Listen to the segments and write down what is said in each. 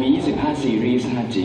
มี 25 ซีรีส์ 5G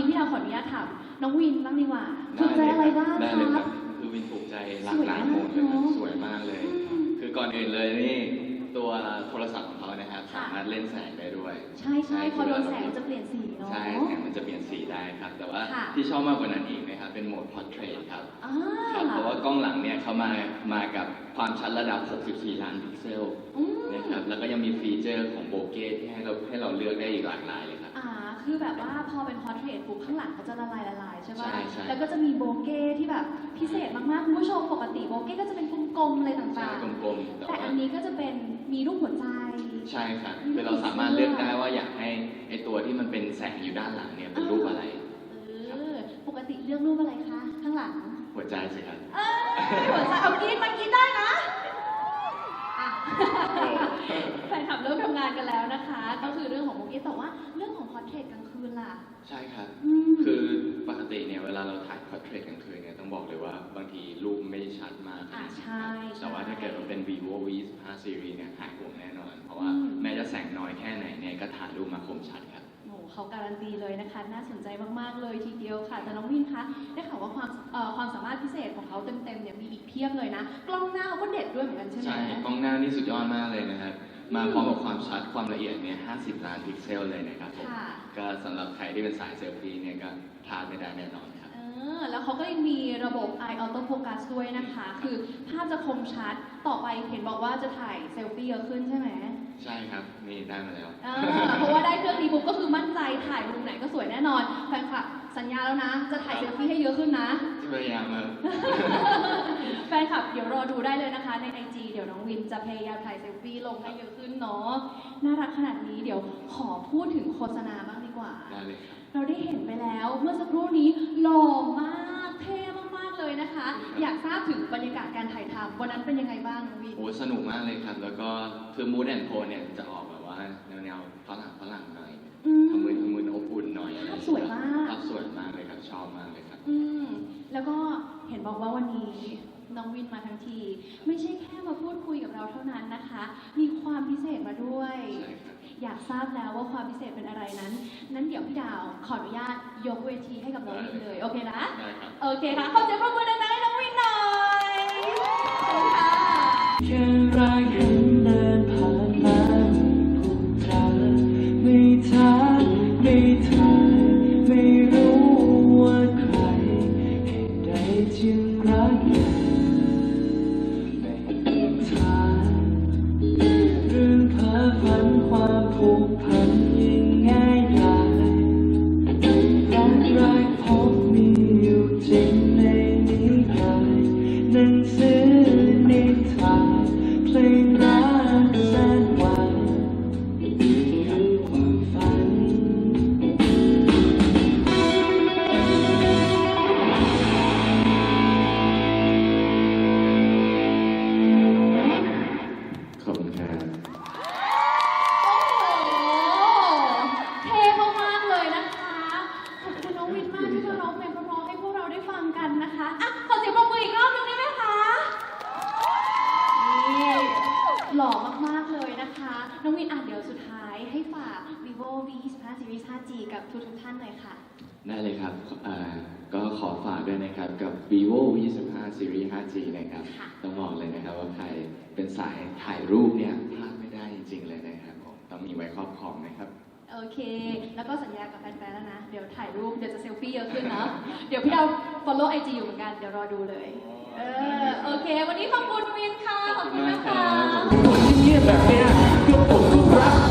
างครับคราวนี้พี่ดาวขออนุญาตถามน้องวินบ้างดีกว่าถูกใจอะไรบ้างได้คเลยครัรับ บคือวินถูกใจหลากหลายโหมดเลยครับสวยมากเลย อืมคือก่อนอื่นเลยนี่ตัวโทรศัพท์ของเขานะครับค่ะ สามารถเล่นแสงได้ด้วย ใช่ใช่พอโดนแสงมันจะเปลี่ยนสีเนาะ ใช่แสงมันจะเปลี่ยนสีได้ครับ แต่ว่าค่ะ ที่ชอบมากกว่านั้นอีกนะครับเป็นโหมด portrait ครับ อ่าครับเพราะว่ากล้องหลังเนี่ยเขามามากับความชัดระดับ 64 ล้านพิกเซลอืม นะครับแล้วก็ยังมีฟีเจอร์ของโบเก้ที่ให้เราให้เราเลือกได้อีกหลากหลายเลยครับอ่า คือแบบว่าพอเป็นพอร์เทรตปุ๊บข้างหลังเขาจะละลายละลายใช่ป่ะ ใช่ใช่แล้วก็จะมีโบเก้ที่แบบพิเศษมากๆคุณผู้ชมปกติโบเก้ก็จะเป็นกลมๆอะไรใช่ต่างกลมๆๆแต่แต่ว่าอันนี้ก็จะเป็นมีรูปหัวใจ ใช่ครับคือเราสามารถเลือกได้ว่าอยากให้ไอตัวที่มันเป็นแสงอยู่ด้านหลังเนี่ยเป็นรูปอะไร เออ ปกติเลือกรูปอะไรคะ ข้างหลังหัวใจสิครับ เอ้ยหัวใจเอากินมากินได้นะอะ แฟนคลับเริ่มทำงานกันแล้วนะคะ ก็คือเรื่องของโบเก้แต่ว่าเรื่องของพอร์เทรตกลางคืนล่ะ ใช่ครับ อืม คือปกติเนี่ยเวลาเราถ่ายพอร์เทรตกลางคืนเนี่ยต้องบอกเลยว่าบางทีรูปไม่ชัดมากอะใช่แต่ว่าถ้าเกิดมันเป็น vivo v 5 series เนี่ยหายห่วงแน่นอน เพราะว่าอืม แม้จะแสงน้อยแค่ไหนเนี่ยก็ถ่ายรูปมาคมชัดครับโอ้โหเขาการันตีเลยนะคะ น่าสนใจมาก ๆ เลยทีเดียว ค่ะแต่น้องวินคะได้ข่าวว่าความเอ่อความสามารถพิเศษของเขาเต็มๆเนี่ยมีอีกเพียบเลยนะ กล้องหน้าเขาก็เด็ดด้วยเหมือนกันใช่ไหม ใช่กล้องหน้านี่สุดยอดมากเลยนะครับ มาพร้อมกับความชัดความละเอียดเนี่ย50 ล้านพิกเซลเลยนะครับผม ค่ะ ก็สำหรับใครที่เป็นสายเซลฟี่เนี่ยก็พลาดไม่ได้แน่นอนครับ เออแล้วเขาก็ยังมีระบบ eye auto focus ด้วยนะคะ คือภาพจะคมชัดต่อไปเห็นบอกว่าจะถ่ายเซลฟี่เยอะขึ้นใช่ไหม ใช่ครับ นี่ได้มาแล้วอ่าเพราะว่าได้เครื่องนี้ปุ๊บก็คือมั่นใจถ่ายมุมไหนก็สวยแน่นอนแฟนคลับสัญญาแล้วนะ จะถ่ายเซลฟี่ให้เยอะขึ้นนะ ที่พยายามมาแฟนคลับเดี๋ยวรอดูได้เลยนะคะใน IG เดี๋ยวน้องวินจะพยายามถ่ายเซลฟี่ลงให้เยอะขึ้นเนาะน่ารักขนาดนี้เดี๋ยวขอพูดถึงโฆษณาบ้างดีกว่า ได้เลยครับ เราได้เห็นไปแล้วเมื่อสักครู่นี้หล่อมากเท่มากๆ เลยนะคะ อยากทราบถึงบรรยากาศการถ่ายทำวันนั้นเป็นยังไงบ้างน้องวินโอ้สนุกมากเลยครับ แล้วก็คือมูดแอนโทนเนี่ยจะออกแบบว่าแนวแนวๆฝรั่งฝรั่งหน่อยอืม ทำมือทำมืออบอุ่นหน่อยอะไรอย่งภาพสวยมาก ภาพสวยมากเลยครับชอบมากเลยครับ อืม แล้วก็เห็นบอกว่าวันนี้น้องวินมาทั้งที ไม่ใช่แค่มาพูดคุยกับเราเท่านั้นนะคะ มีความพิเศษมาด้วย ใช่ครับ อยากทราบแล้วว่าความพิเศษเป็นอะไรนั้น นั้นเดี๋ยวพี่ดาวขออนุญาตยกเวทีให้กับน้องวินเลย โอเคนะ ได้ครับ โอเคค่ะขอเสียงปรบมือดังๆให้น้องวินหน่อยขอบคุณค่ะ ด้วยนะครับ กับ vivo v 25 series 5G นะครับค่ะต้องบอกเลยนะครับว่าใครเป็นสายถ่ายรูปเนี่ยพลาดไม่ได้จริงๆเลยนะครับผมต้องมีไว้ครอบครองนะครับ โอเค แล้วก็สัญญากับแฟนๆแล้วนะ เดี๋ยวถ่ายรูป เดี๋ยวจะเซลฟี่เยอะขึ้นเนาะ เดี๋ยวพี่ดาว follow IG อยู่เหมือนกัน เดี๋ยวรอดูเลย เออ โอเค วันนี้ขอบคุณวินค่ะ ขอบคุณนะคะคนที่เงียบแบบเนี้ยก็ผมก็รัก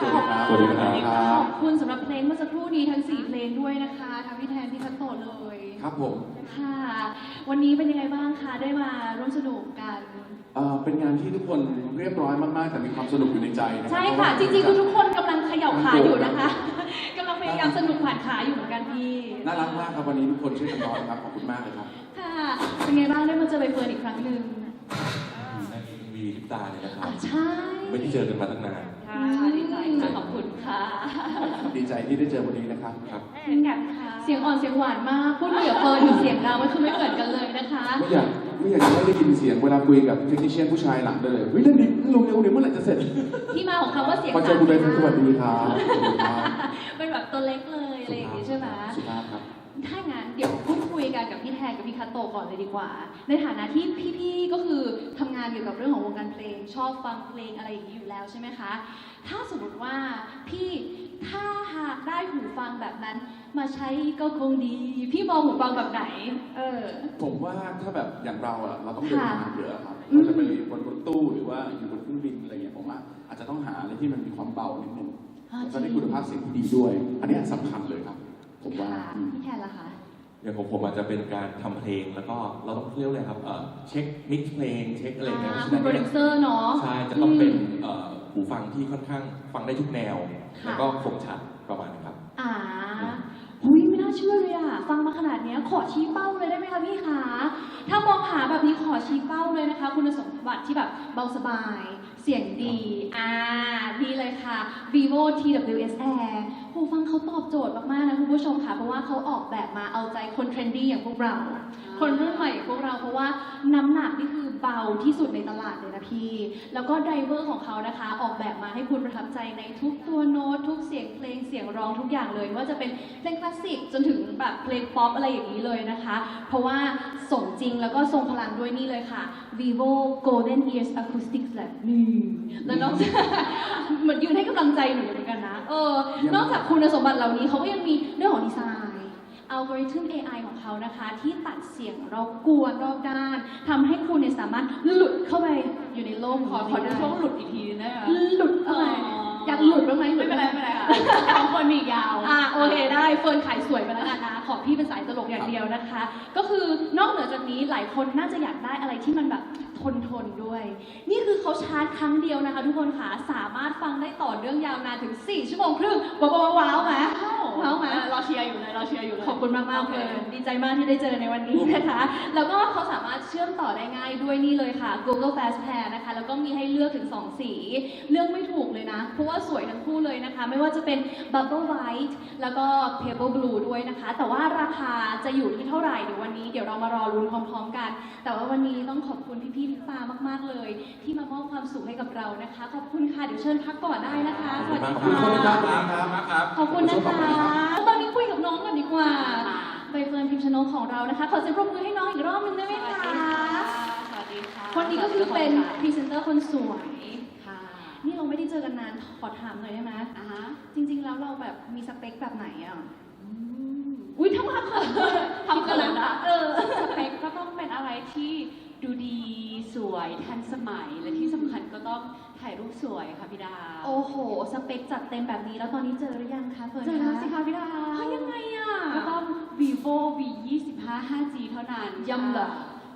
สวัสดีครับขอบคุณสำหรับเพลงเมื่อสักครู่นี้ทั้ง 4 เพลงด้วยนะคะทั้งพี่แทนพี่คัตโตะเลยครับผมค่ะ วันนี้เป็นยังไงบ้างคะได้มาร่วมสนุกกัน เอ่อเป็นงานที่ทุกคนเรียบร้อยมากๆ แต่มีความสนุกอยู่ในใจนะใช่เพค่ะราว่าจริงๆคือทุกคนกำลังเขย่าขาอยู่นะคะกำลังพยายามสนุกผ่านขาอยู่เหมือนกันพี่น่ารักมากครับวันนี้ทุกคนช่วยกันร้องครับขอบคุณมากเลยครับค่ะ เป็นไงบ้างได้มาเจอใบเฟิร์นอีกครั้งหนึ่งในวีลิปตาเนี่ยนะครัอะบใช่ ไม่ได้เจอกันมาตั้งนาน ค่ะดีใจค่ะขอบคุณค่ะดีใจที่ได้เจอวันนี้นะครับครับเช่นกันค่ะ เสียงอ่อนเสียงหวานมากพูดคุยกับเฟิร์นอยู่เสียงดังมันคือไม่เหมือนกันเลยนะคะไม่อยากไม่อยากจะให้ได้ยินเสียงเวลาคุยกับเทคนิชเชียนผู้ชายหลังเลยเฮ้ยเรื่องนี้ลงเร็วเดี๋ยวเมื่อไหร่จะเสร็จ ที่มาของคำว่าเสียงพอเจอคุณใบเฟิร์นสวัสดีครับสวัสดีครับเป็นแบบตัวเล็กเลยอะไรอย่างงี้ใช่ไหมสุภาพครับถ้างั้นเดี๋ยวพูดคุย กันกับพี่แทนกับพี่คาโตะก่อนเลยดีกว่า ในฐานะที่พี่ๆก็คือทำงานเกี่ยวกับเรื่องของวงการเพลง ชอบฟังเพลงอะไรอย่างนี้อยู่แล้วใช่ไหมคะ ถ้าสมมติว่าพี่ถ้าหากได้หูฟังแบบนั้น มาใช้ก็คงดี พี่มองหูฟังแบบไหน เออ ผมว่าถ้าแบบอย่างเราอะเราต้องเดินค่ะทางเยอะครับอืมเราจะไปบนรถตู้หรือว่าอยู่บนเครื่องบินอะไรอย่างเงี้ยผมว่าอาจจะต้องหาอะไรที่มันมีความเบานิดนึงอ่าแล้วจริงก็ได้คุณภาพเสียงที่ดีด้วย อันนี้สำคัญเลยครับ ผมว่าค่ะอืมพี่แทนล่ะคะ อย่างของผมอาจจะเป็นการทำเพลงแล้วก็เราต้องเรียกอะไรครับเอ่อเช็คมิกซ์เพลงเช็คอะไรอย่างเงี้ยอ่าเพราะคุณฉะโปรนั้นดิวเซอร์เนาะ ใช่จะต้องเป็นมเอ่อหูฟังที่ค่อนข้างฟังได้ทุกแนว ค่ะ แล้วก็คมชัดประมาณนี้ครับ อ่าหุยไม่น่าเชื่อเลยอะฟังมาขนาดเนี้ยขอชี้เป้าเลยได้ไหมคะพี่คะถ้ามองหาแบบนี้ขอชี้เป้าเลยนะคะ คุณสมบัติที่แบบเบาสบาย เสียงดี อ่าดีเลยค่ะ vivo TWS Air หูฟังเขาตอบโจทย์มากๆนะคุณผู้ชมค่ะ เพราะว่าเขาออกแบบมาเอาใจคนเทรนดี้อย่างพวกเรา คนรุ่นใหม่อย่างพวกเราเพราะว่าน้ำหนักนี่คือเบาที่สุดในตลาดเลยนะพี่ แล้วก็ไดรเวอร์ของเขานะคะ ออกแบบมาให้คุณประทับใจในทุกตัวโน้ตทุกเสียงเพลงเสียงร้องทุกอย่างเลยไม่ว่าจะเป็นเพลงคลาสสิกจนถึงแบบเพลงป๊อปอะไรอย่างนี้เลยนะคะ เพราะว่าสมจริงแล้วก็ทรงพลังด้วยนี่เลยค่ะ vivo golden ears acoustic lab นี่แล้วนอกจากเหมือนยืนให้กำลังใจหนูเหมือนกันนะเออเยี่ยมนอกจากคุณสมบัติเหล่านี้เขาก็ยังมีเรื่องของดีไซน์อัลกอริทึม AI ของเขานะคะ ที่ตัดเสียงรบกวนรอบด้านทำให้คุณเนี่ยสามารถหลุดเข้าไปอยู่ในโลกขอขอดูช่วงหลุดอีกทีได้ไหมคะหลุดเข้าไปอ๋อออยากหลุดบ้างไหมไม่เป็นไรไม่เป็นไรค่ะบาง คนมีอีกยาว อ่าโอเคได้เฟิร์นขายสวยไปแล้วกันนะขอพี่เป็นสายตลกอย่างเดียวนะคะ ก็คือนอกเหนือจากนี้หลายคนน่าจะอยากได้อะไรที่มันแบบทนทนๆด้วย นี่คือเขาชาร์จครั้งเดียวนะคะ ทุกคนค่ะสามารถฟังได้ต่อเนื่องยาวนานถึง 4 ชั่วโมงครึ่งว้าวว้าวว้าวไหม ว้าวไหมรอเชียร์อยู่เลยรอเชียร์อยู่เลย ขอบคุณมากมากๆเลย ดีใจมากที่ได้เจอในวันนี้นะคะ แล้วก็เขาสามารถเชื่อมต่อได้ง่ายด้วยนี่เลยค่ะ Google Fast Pair นะคะ แล้วก็มีให้เลือกถึง 2 สี เลือกไม่ถูกเลยนะ เพราะว่าสวยทั้งคู่เลยนะคะ ไม่ว่าจะเป็น Bubble White แล้วก็ Pebble Blue ด้วยนะคะ แต่ว่าราคาจะอยู่ที่เท่าไหร่เดี๋ยววันนี้เดี๋ยวเรามารอลุ้นพร้อมๆกัน แต่ว่าวันนี้ต้องขอบคุณพี่ๆพี่ปามากๆเลย ที่มามอบความสุขให้กับเรานะคะ ขอบคุณค่ะ เดี๋ยวเชิญพักก่อนได้นะคะ สวัสดีขอบคุณค่ะครับครับ ขอบคุณนะคะตอนนี้คุยกับน้องกันดีกว่า ใบเฟิร์นพิมชนกของเรานะคะ ขอเสียงปรบมือให้น้องอีกรอบหนึงได้ไหมคะ สวัสดีค่ะคนนี้ก็คือเป็นพรีเซนเตอร์คนสวย ค่ะนี่เราไม่ได้เจอกันนาน ขอถามหน่อยได้ไหมอ่าฮะจริง ๆ แล้วเราแบบมีสเปคแบบไหนอะ อืมอุ้ยทำมาเขินเลยทำเขินนะเออ สเปคก็ต้องเป็นอะไรที่ดูดีสวยทันสมัยและที่สำคัญก็ต้องถ่ายรูปสวยค่ะพี่ดา โอ้โห สเปคจัดเต็มแบบนี้แล้วตอนนี้เจอหรือยัง คะเฟิร์นเจอแล้วสิคะพี่ดาเฮ้ยยังไงอะ ก็ต้อง vivo v 2 5 5g เท่านั้นย้ำเหรอ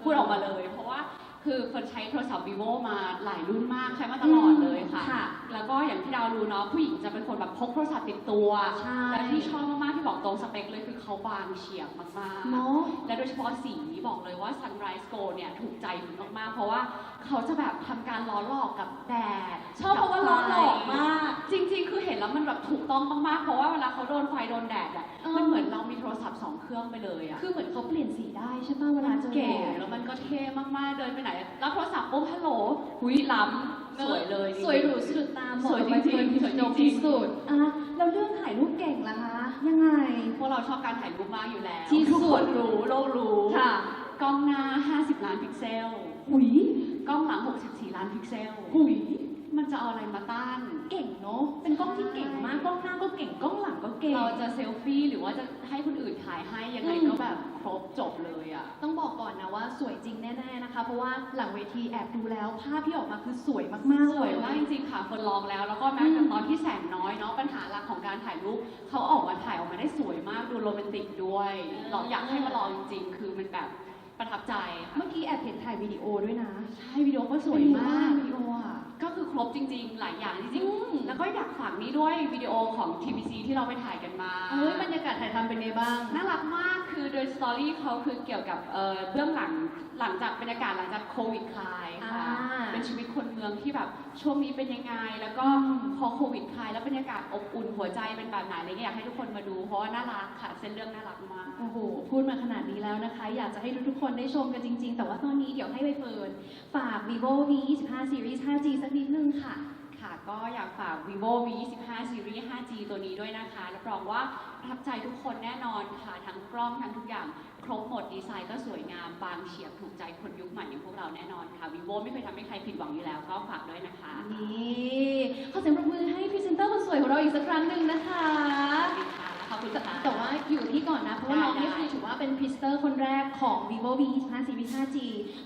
พูดออกมาเลย เพราะว่าคือคนใช้โทรศัพท์ vivo มาหลายรุ่นมากใช้มาตลอดเลยค่ะค่ะ แล้วก็อย่างที่ดาวรู้เนาะผู้หญิงจะเป็นคนแบบพกโทรศัพท์ติดตัวใช่และที่ชอบมากๆที่บอกตรงสเปคเลยคือเขาบางเฉียบมากๆเนาะและโดยเฉพาะสีบอกเลยว่า Sunrise Gold เนี่ยถูกใจหนูมากๆ เพราะว่าเขาจะแบบทำการล้อหลอกกับแดดชอบเพราะว่าล้อหลอกมาก จริงๆ คือเห็นแล้วมันแบบถูกต้องมากๆ เพราะว่าเวลาเขาโดนไฟโดนแดดอะ เออ มันเหมือนเรามีโทรศัพท์สองเครื่องไปเลยอะคือเหมือนเขาเปลี่ยนสีได้ใช่ป่ะเวลาเจอเก๋แดดแล้วมันก็เท่มากๆ เดินไปไหนรับโทรศัพท์ปุ๊บฮัลโหลหุยล้ำสวยเลยสวยหรูสะดุดตาเหมาะกับใบเฟิร์นพิมชนกที่สุดอะแล้วเรื่องถ่ายรูปเก่งล่ะคะ ยังไง พวกเราชอบการถ่ายรูปมากอยู่แล้วที่สุด ทุกคนรู้โลกรู้ค่ะกล้องหน้า 50 ล้านพิกเซล หุยกล้องหลัง 64 ล้านพิกเซล หุย มันจะเอาอะไรมาต้าน เก่งเนาะเป็นกล้องที่เก่งมากกล้องหน้าก็เก่งกล้องหลังก็เก่ง เราจะเซลฟี่หรือว่าจะให้คนอื่นถ่ายให้ยังไงอืม ก็แบบครบจบเลยอะ ต้องบอกก่อนนะว่าสวยจริงแน่ๆนะคะ เพราะว่าหลังเวทีแอบดูแล้วภาพที่ออกมาคือสวยมากๆสเลวยยมากจริงๆค่ะคนลองแล้ว แล้วก็แม้แต่ตอนที่แสงน้อยเนาะปัญหาการถ่ายรูปเขาออกมาถ่ายออกมาได้สวยมากดูโรแมนติกด้วยเราอยากให้มาลองจริงๆ คือมันแบบประทับใจค่ะเมื่อกี้แอบเห็นถ่ายวิดีโอด้วยนะใช่วิดีโอก็สวยมาก วิดีโออะ ก็คือครบจริง ๆ หลายอย่างจริงอืมๆแล้วก็อยากฝากนี้ด้วยวิดีโอของ TBC ที่เราไปถ่ายกันมา เอ้ยบรรยากาศถ่ายทำเป็นไงบ้าง น่ารักมากคือโดยสตอรี่เขาคือเกี่ยวกับเอ่อเบื้องหลังหลังจากบรรยากาศหลังจากโควิดคลายค่ะ อ่าเป็นชีวิตคนเมืองที่แบบช่วงนี้เป็นยังไง แล้วก็อืมพอโควิดคลายแล้วบรรยากาศอบอุ่นหัวใจเป็นแบบไหนอะไรเงี้ยอยากให้ทุกคนมาดูเพราะว่าน่ารักค่ะ เส้นเรื่องน่ารักมาก โอ้โห พูดมาขนาดนี้แล้วนะคะ อยากจะให้ทุกๆคนได้ชมกันจริง ๆ แต่ว่าตอนนี้เดี๋ยวให้ใบเฟิร์นฝาก vivo v 25 series 5G สักนิดนึงค่ะ ค่ะ ก็อยากฝาก vivo v 25 series 5G ตัวนี้ด้วยนะคะรับรองว่าประทับใจทุกคนแน่นอนค่ะ ทั้งกล้องทั้งทุกอย่าง ครบหมดดีไซน์ก็สวยงาม บางเฉียบถูกใจคนยุคใหม่อย่างพวกเราแน่นอนค่ะ vivo ไม่เคยทำให้ใครผิดหวังอยู่แล้ว ก็ฝากด้วยนะคะ นี่ขอเสียงปรบมือให้พรีเซนเตอร์คนสวยของเราอีกสักครั้งหนึ่งนะคะ คุณแต่ค่ะแต่ว่าอยู่ที่ก่อนนะ เพราะว่าน้องนี่ได้คือถือว่าเป็นพรีเซนเตอร์คนแรกของ vivo v 25 series 5G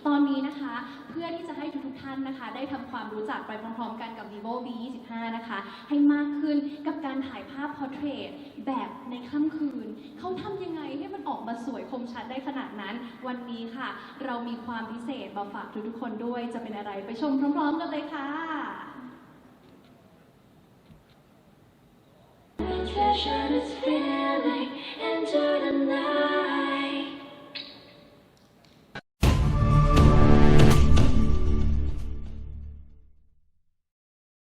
ตอนนี้นะคะ เพื่อที่จะให้ทุกๆท่านนะคะ ได้ทำความรู้จักไปพร้อมๆกันกับ vivo v 25นะคะ ให้มากขึ้นกับการถ่ายภาพ portrait แบบในค่ำคืน เขาทำยังไงให้มันออกมาสวยคมชัดได้ขนาดนั้น วันนี้ค่ะ เรามีความพิเศษมาฝากทุกๆคนด้วย จะเป็นอะไรไปชมพร้อมๆกันเลยค่ะ